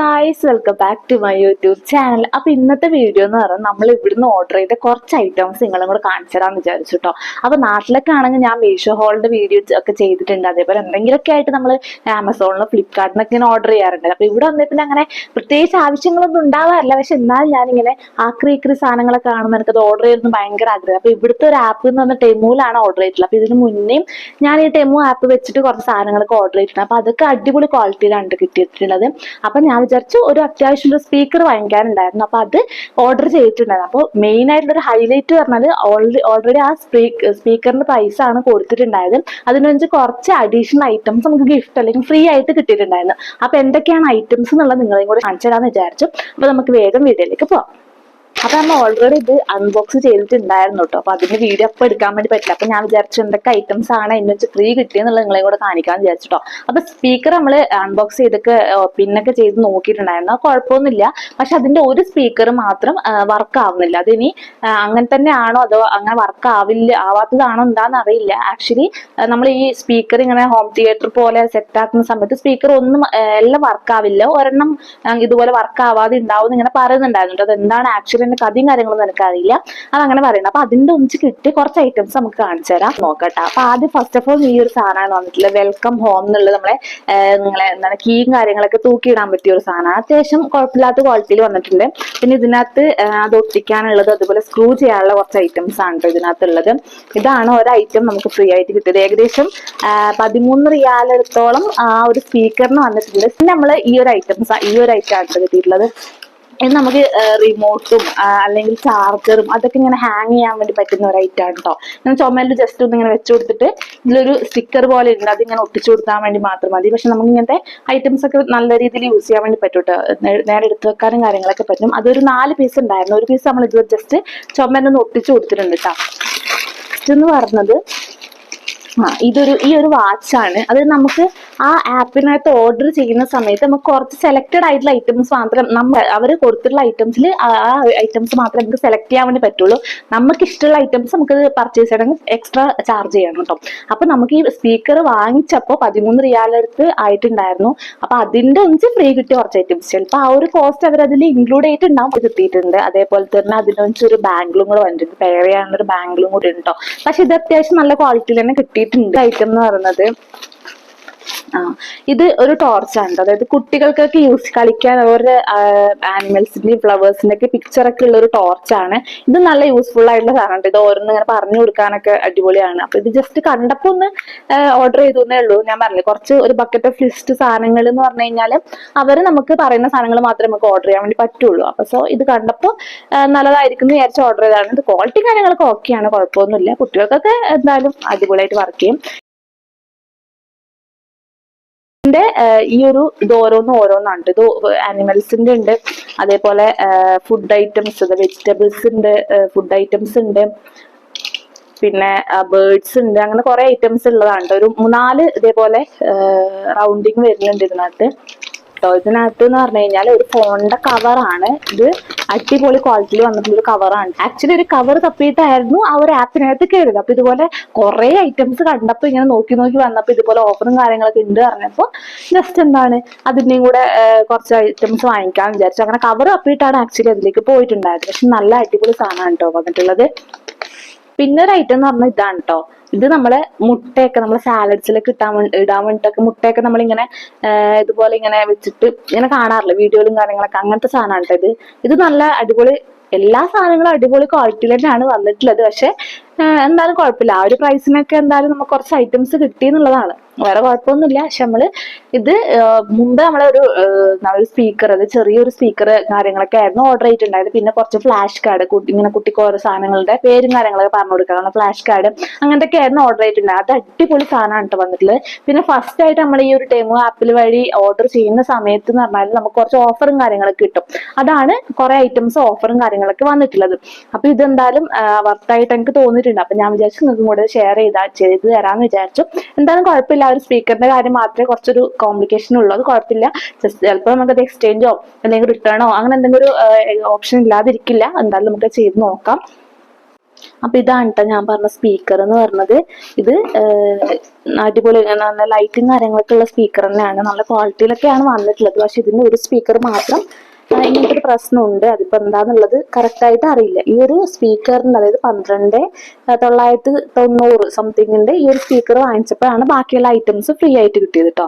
Guys welcome back to my YouTube channel അപ്പൊ ഇന്നത്തെ video എന്ന് പറഞ്ഞാൽ നമ്മൾ ഇവിടുന്ന് ഓർഡർ ചെയ്ത കുറച്ച് ഐറ്റംസ് നിങ്ങളും കൂടെ കാണിച്ചു തരാന്ന് വിചാരിച്ചു കേട്ടോ അപ്പൊ നാട്ടിലൊക്കെ ആണെങ്കിൽ ഞാൻ മീഷോ ഹോളിന്റെ വീഡിയോ ഒക്കെ ചെയ്തിട്ടുണ്ട്. അതേപോലെ എന്തെങ്കിലുമൊക്കെ ആയിട്ട് നമ്മൾ ആമസോണിലും ഫ്ലിപ്കാർട്ടിനൊക്കെ ഇങ്ങനെ ഓർഡർ ചെയ്യാറുണ്ട്. അപ്പൊ ഇവിടെ വന്നിട്ട് അങ്ങനെ പ്രത്യേകിച്ച് ആവശ്യങ്ങളൊന്നും ഉണ്ടാവാറില്ല. പക്ഷെ എന്നാലും ഞാനിങ്ങനെ ആക്രി ഇക്രി സാധനങ്ങളൊക്കെ കാണുമ്പോൾ എനിക്കത് ഓർഡർ ചെയ്യുന്നത് ഭയങ്കര ആഗ്രഹം. അപ്പൊ ഇവിടുത്തെ ഒരു ആപ്പ് എന്ന് പറഞ്ഞാൽ ടെമുലാണ് ഓർഡർ ചെയ്തിട്ടുള്ളത്. അപ്പൊ ഇതിന് മുന്നേയും ഞാൻ ഈ ടെമു ആപ്പ് വെച്ചിട്ട് കുറച്ച് സാധനങ്ങളൊക്കെ ഓർഡർ ചെയ്തിട്ടുണ്ട്. അപ്പൊ അതൊക്കെ അടിപൊളി ക്വാളിറ്റിയിലാണ് കിട്ടിയിട്ടുള്ളത്. അപ്പൊ ഞാൻ വിചാരിച്ചു ഒരു അത്യാവശ്യം ഒരു സ്പീക്കർ വാങ്ങിക്കാനുണ്ടായിരുന്നു. അപ്പൊ അത് ഓർഡർ ചെയ്തിട്ടുണ്ടായിരുന്നു. അപ്പോൾ മെയിൻ ആയിട്ടുള്ള ഒരു ഹൈലൈറ്റ് പറഞ്ഞാൽ ഓൾറെഡി ഓൾറെഡി ആ സ്പീക്കറിന്റെ പ്രൈസ് ആണ് കൊടുത്തിട്ടുണ്ടായത്. അതിനനുസരിച്ച് കുറച്ച് അഡീഷണൽ ഐറ്റംസ് നമുക്ക് ഗിഫ്റ്റ് അല്ലെങ്കിൽ ഫ്രീ ആയിട്ട് കിട്ടിയിട്ടുണ്ടായിരുന്നു. അപ്പൊ എന്തൊക്കെയാണ് ഐറ്റംസ് എന്നുള്ളത് നിങ്ങളെയും കൂടെ കാണിച്ചു തരാമെന്ന് വിചാരിച്ചു. അപ്പൊ നമുക്ക് വേഗം വീഡിയോയിലേക്ക് പോവാം. അപ്പൊ നമ്മൾ ഓൾറെഡി ഇത് അൺബോക്സ് ചെയ്തിട്ടുണ്ടായിരുന്നു കേട്ടോ അപ്പൊ അതിന്റെ വീഡിയോ അപ്പൊ എടുക്കാൻ വേണ്ടി പറ്റില്ല. അപ്പൊ ഞാൻ വിചാരിച്ചു എന്തൊക്കെ ഐറ്റംസ് ആണ് എന്ന് വെച്ച് ഫ്രീ കിട്ടിയെന്നുള്ളത് നിങ്ങളെ കൂടെ കാണിക്കാൻ വിചാരിച്ചിട്ടോ അപ്പൊ സ്പീക്കർ നമ്മൾ അൺബോക്സ് ചെയ്തൊക്കെ പിന്നൊക്കെ ചെയ്ത് നോക്കിയിട്ടുണ്ടായിരുന്നു. കുഴപ്പമൊന്നുമില്ല. പക്ഷെ അതിന്റെ ഒരു സ്പീക്കർ മാത്രം വർക്ക് ആവുന്നില്ല. അതിനി അങ്ങനെ തന്നെ ആണോ അതോ അങ്ങനെ വർക്ക് ആവില്ല ആവാത്തതാണോ എന്താന്ന് അറിയില്ല. ആക്ച്വലി നമ്മൾ ഈ സ്പീക്കർ ഇങ്ങനെ ഹോം തിയേറ്റർ പോലെ സെറ്റ് ആക്കുന്ന സമയത്ത് സ്പീക്കർ ഒന്നും എല്ലാം വർക്ക് ആവില്ല. ഒരെണ്ണം ഇതുപോലെ വർക്ക് ആവാതെ ഉണ്ടാവും ഇങ്ങനെ പറയുന്നുണ്ടായിരുന്നു. അത് എന്താണ് ആക്ച്വലി എന്റെ കഥയും കാര്യങ്ങളൊന്നും എനിക്കറിയില്ല. അത് അങ്ങനെ പറയുന്നത് അപ്പൊ അതിന്റെ ഒന്നിച്ച് കിട്ടി കുറച്ച് ഐറ്റംസ് നമുക്ക് കാണിച്ചു തരാം. നോക്കട്ടെ. അപ്പൊ ആദ്യം ഫസ്റ്റ് ഓഫ് ഓൾ ഈ ഒരു സാധനമാണ് വന്നിട്ടുള്ളത്. വെൽക്കം ഹോം എന്നുള്ളത് നമ്മളെ നിങ്ങളെ എന്താണ് കീയും കാര്യങ്ങളൊക്കെ തൂക്കിയിടാൻ പറ്റിയ ഒരു സാധനമാണ്. അത്യാവശ്യം കുഴപ്പമില്ലാത്ത ക്വാളിറ്റിയിൽ വന്നിട്ടുണ്ട്. പിന്നെ ഇതിനകത്ത് അത് ഒട്ടിക്കാനുള്ളത് അതുപോലെ സ്ക്രൂ ചെയ്യാനുള്ള കുറച്ച് ഐറ്റംസ് ആണ് ഇതിനകത്തുള്ളത്. ഇതാണ് ഒരു ഐറ്റം നമുക്ക് ഫ്രീ ആയിട്ട് കിട്ടിയത്. ഏകദേശം പതിമൂന്ന് റിയാലെടുത്തോളം ആ ഒരു സ്പീക്കറിന് വന്നിട്ടുണ്ട്. പിന്നെ നമ്മൾ ഈ ഒരു ഐറ്റംസ് ഈ ഒരു ഐറ്റം ആണ് ട്ടോ കിട്ടിയിട്ടുള്ളത്. ഇത് നമുക്ക് റിമോട്ടും അല്ലെങ്കിൽ ചാർജറും അതൊക്കെ ഇങ്ങനെ ഹാങ് ചെയ്യാൻ വേണ്ടി പറ്റുന്ന ഒരു ഐറ്റം ആണ് കേട്ടോ ഞാൻ ചുമലിൽ ജസ്റ്റ് ഒന്ന് ഇങ്ങനെ വെച്ചു കൊടുത്തിട്ട് ഇതിലൊരു സ്റ്റിക്കർ പോലെ ഉണ്ട് അതിങ്ങനെ ഒട്ടിച്ചു കൊടുക്കാൻ വേണ്ടി മാത്രം മതി. പക്ഷെ നമുക്ക് ഇങ്ങനത്തെ ഐറ്റംസ് ഒക്കെ നല്ല രീതിയിൽ യൂസ് ചെയ്യാൻ വേണ്ടി പറ്റും കേട്ടോ നേരെ എടുത്തു വെക്കാനും കാര്യങ്ങളൊക്കെ പറ്റും. അതൊരു നാല് പീസ് ഉണ്ടായിരുന്നു. ഒരു പീസ് നമ്മൾ ഇത് ജസ്റ്റ് ചുമലൊന്ന് ഒട്ടിച്ചു കൊടുത്തിട്ടുണ്ട് കേട്ടോ എന്ന് പറഞ്ഞത് ആ ഇതൊരു ഈ ഒരു വാച്ചാണ് അത് നമുക്ക് ആ ആപ്പിനകത്ത് ഓർഡർ ചെയ്യുന്ന സമയത്ത് നമുക്ക് കുറച്ച് സെലക്റ്റഡ് ആയിട്ടുള്ള ഐറ്റംസ് മാത്രം നമ്മൾ അവർ കൊടുത്തിട്ടുള്ള ഐറ്റംസിൽ ആ ഐറ്റംസ് മാത്രമേ നമുക്ക് സെലക്ട് ചെയ്യാൻ വേണ്ടി പറ്റുള്ളൂ. നമുക്ക് ഇഷ്ടമുള്ള ഐറ്റംസ് നമുക്ക് പർച്ചേസ് ചെയ്യണമെങ്കിൽ എക്സ്ട്രാ ചാർജ് ചെയ്യണം കേട്ടോ. അപ്പൊ നമുക്ക് ഈ സ്പീക്കർ വാങ്ങിച്ചപ്പോൾ പതിമൂന്ന് റിയാലടുത്ത് ആയിട്ടുണ്ടായിരുന്നു. അപ്പൊ അതിന്റെ അഞ്ച് ഫ്രീ കിട്ടിയ കുറച്ച് ഐറ്റംസ് ചിലപ്പോൾ ആ ഒരു കോസ്റ്റ് അവർ അതിൽ ഇൻക്ലൂഡ് ആയിട്ടുണ്ടാവും കിട്ടിയിട്ടുണ്ട് അതേപോലെ തന്നെ അതിനൊന്നിച്ച് ഒരു ബാംഗിളും കൂടെ വന്നിട്ടുണ്ട് പെയർ ചെയ്യാനുള്ള ഒരു ബാംഗിളും കൂടി ഉണ്ട് പക്ഷെ ഇത് അത്യാവശ്യം നല്ല ക്വാളിറ്റിയിൽ തന്നെ കിട്ടിയിട്ടുണ്ട്. ഐറ്റം എന്ന് പറയുന്നത്. ഇത് ഒരു ടോർച്ചാണ് അതായത് കുട്ടികൾക്കൊക്കെ യൂസ് കളിക്കാൻ അവരുടെ ആനിമൽസിന്റെയും ഫ്ലവേഴ്സിന്റെ ഒക്കെ പിക്ചർ ഒക്കെ ഉള്ള ഒരു ടോർച്ചാണ് ഇത് നല്ല യൂസ്ഫുൾ ആയിട്ടുള്ള സാധനം ഇത് ഓരോന്ന് ഇങ്ങനെ പറഞ്ഞു കൊടുക്കാനൊക്കെ അടിപൊളിയാണ്. അപ്പൊ ഇത് ജസ്റ്റ് കണ്ടപ്പോ ഒന്ന് ഓർഡർ ചെയ്തു എന്നേ ഉള്ളൂ. ഞാൻ പറഞ്ഞില്ലേ കുറച്ച് ഒരു ബക്കറ്റ് ഓഫ് ലിസ്റ്റ് സാധനങ്ങൾ എന്ന് പറഞ്ഞു കഴിഞ്ഞാൽ അവർ നമുക്ക് പറയുന്ന സാധനങ്ങൾ മാത്രമേ നമുക്ക് ഓർഡർ ചെയ്യാൻ വേണ്ടി പറ്റുള്ളൂ. അപ്പൊ സോ ഇത് കണ്ടപ്പോൾ നല്ലതായിരിക്കും എന്ന് വിചാരിച്ച് ഓർഡർ ചെയ്തതാണ്. ഇത് ക്വാളിറ്റി കാര്യങ്ങളൊക്കെ ഓക്കെയാണ് കുഴപ്പമൊന്നുമില്ല. കുട്ടികൾക്കൊക്കെ എന്തായാലും അടിപൊളിയായിട്ട് വർക്ക് ചെയ്യും. ഇതിന്റെ ഈ ഒരു ഇത് ഓരോന്നും ഓരോന്നാണ്. ഇത് ആനിമൽസിന്റെ ഉണ്ട് അതേപോലെ ഫുഡ് ഐറ്റംസ് വെജിറ്റബിൾസ് ഉണ്ട് ഫുഡ് ഐറ്റംസ് ഉണ്ട് പിന്നെ ബേർഡ്സ് ഉണ്ട് അങ്ങനെ കുറെ ഐറ്റംസ് ഉള്ളതാണ്. ഒരു മൂന്നാൽ ഇതേപോലെ റൗണ്ടിങ് വരുന്നുണ്ട് ഇതിനകത്ത് കേട്ടോ ഇതിനകത്ത് എന്ന് പറഞ്ഞു കഴിഞ്ഞാൽ ഒരു ഫോണിന്റെ കവറാണ് ഇത് അടിപൊളി ക്വാളിറ്റിയിൽ വന്നിട്ടുള്ള ഒരു കവറാണ് ആക്ച്വലി ഒരു കവർ തപ്പിയിട്ടായിരുന്നു ആ ഒരു ആപ്പിനകത്ത് കയറിയത് അപ്പൊ ഇതുപോലെ കുറെ ഐറ്റംസ് കണ്ടപ്പോ ഇങ്ങനെ നോക്കി നോക്കി വന്നപ്പോ ഇതുപോലെ ഓഫറും കാര്യങ്ങളൊക്കെ ഉണ്ട് പറഞ്ഞപ്പോ ജസ്റ്റ് എന്താണ് അതിന്റെയും കൂടെ കുറച്ച് ഐറ്റംസ് വാങ്ങിക്കാൻ വിചാരിച്ചു. അങ്ങനെ കവർ തപ്പിയിട്ടാണ് ആക്ച്വലി അതിലേക്ക് പോയിട്ടുണ്ടായത്. പക്ഷെ നല്ല അടിപൊളി സാധനമാണ് കേട്ടോ വന്നിട്ടുള്ളത്. പിന്നെ ഒരു ഐറ്റം എന്ന് പറഞ്ഞാൽ ഇതാണ് കേട്ടോ ഇത് നമ്മളെ മുട്ടയൊക്കെ നമ്മൾ സാലഡ്സിലൊക്കെ ഇട്ടാൻ ഇടാൻ വേണ്ടിയിട്ടൊക്കെ മുട്ടയൊക്കെ നമ്മളിങ്ങനെ ഇതുപോലെ ഇങ്ങനെ വെച്ചിട്ട് ഇങ്ങനെ കാണാറില്ല? വീഡിയോയിലും കാര്യങ്ങളൊക്കെ അങ്ങനത്തെ സാധനമാണ് ഇത്. ഇത് നല്ല അടിപൊളി എല്ലാ സാധനങ്ങളും അടിപൊളി ക്വാളിറ്റിയിൽ തന്നെയാണ് വന്നിട്ടുള്ളത്. പക്ഷെ എന്തായാലും കുഴപ്പമില്ല. ആ ഒരു പ്രൈസിനൊക്കെ എന്തായാലും നമുക്ക് കുറച്ച് ഐറ്റംസ് കിട്ടി എന്നുള്ളതാണ്. വേറെ കുഴപ്പമൊന്നുമില്ല. പക്ഷെ നമ്മൾ ഇത് മുമ്പ് നമ്മളെ ഒരു ഒരു സ്പീക്കർ അത് ചെറിയൊരു സ്പീക്കർ കാര്യങ്ങളൊക്കെ ആയിരുന്നു ഓർഡർ ചെയ്തിട്ടുണ്ടായത് പിന്നെ കുറച്ച് ഫ്ലാഷ് കാർഡ് ഇങ്ങനെ കുട്ടിക്ക് ഓരോ സാധനങ്ങളുടെ പേരും കാര്യങ്ങളൊക്കെ പറഞ്ഞു കൊടുക്കാനുള്ള ഫ്ലാഷ് കാർഡ് അങ്ങനത്തെ ആയിരുന്നു ഓർഡർ ചെയ്തിട്ടുണ്ടായത് അത് അടിപൊളി സാധനമാണ് കേട്ടോ വന്നിട്ടുള്ളത്. പിന്നെ ഫസ്റ്റ് ആയിട്ട് നമ്മൾ ഈ ഒരു ടെമോ ആപ്പിൽ വഴി ഓർഡർ ചെയ്യുന്ന സമയത്ത് എന്ന് പറഞ്ഞാൽ നമുക്ക് കുറച്ച് ഓഫറും കാര്യങ്ങളൊക്കെ കിട്ടും. അതാണ് കുറെ ഐറ്റംസ് ഓഫറും കാര്യങ്ങളൊക്കെ വന്നിട്ടുള്ളത്. അപ്പൊ ഇതെന്തായാലും വർത്തായിട്ട് എനിക്ക് തോന്നിയിട്ടുണ്ട്. അപ്പൊ ഞാൻ വിചാരിച്ചു നിങ്ങൾക്കും കൂടെ ഷെയർ ചെയ്താ ചെയ്ത് തരാന്ന് വിചാരിച്ചു. എന്തായാലും കുഴപ്പമില്ല. ഒരു സ്പീക്കറിന്റെ കാര്യം മാത്രമേ കുറച്ചൊരു കോംപ്ലിക്കേഷൻ ഉള്ളൂ. അത് കുഴപ്പമില്ല. ജസ്റ്റ് ചിലപ്പോൾ നമുക്കത് എക്സ്ചേഞ്ചോ അല്ലെങ്കിൽ റിട്ടേണോ അങ്ങനെ എന്തെങ്കിലും ഒരു ഓപ്ഷൻ ഇല്ലാതിരിക്കില്ല. എന്തായാലും നമുക്ക് ചെയ്ത് നോക്കാം. അപ്പൊ ഇതാണ് കേട്ടോ ഞാൻ പറഞ്ഞ സ്പീക്കർ എന്ന് പറഞ്ഞത്. ഇത് അടിപൊളി നല്ല ലൈറ്റും കാര്യങ്ങളൊക്കെ ഉള്ള സ്പീക്കർ തന്നെയാണ്. നല്ല ക്വാളിറ്റിയിലൊക്കെയാണ് വന്നിട്ടുള്ളത്. പക്ഷെ ഇതിന് ഒരു സ്പീക്കർ മാത്രം ഒരു പ്രശ്നമുണ്ട്. അതിപ്പോ എന്താന്നുള്ളത് കറക്റ്റ് ആയിട്ട് അറിയില്ല. ഈ ഒരു സ്പീക്കറിന്റെ അതായത് പന്ത്രണ്ട് തൊള്ളായിരത്തി തൊണ്ണൂറ് സംതിങ്ങിന്റെ ഈ ഒരു സ്പീക്കർ വാങ്ങിച്ചപ്പോഴാണ് ബാക്കിയുള്ള ഐറ്റംസ് ഫ്രീ ആയിട്ട് കിട്ടിയത് കേട്ടോ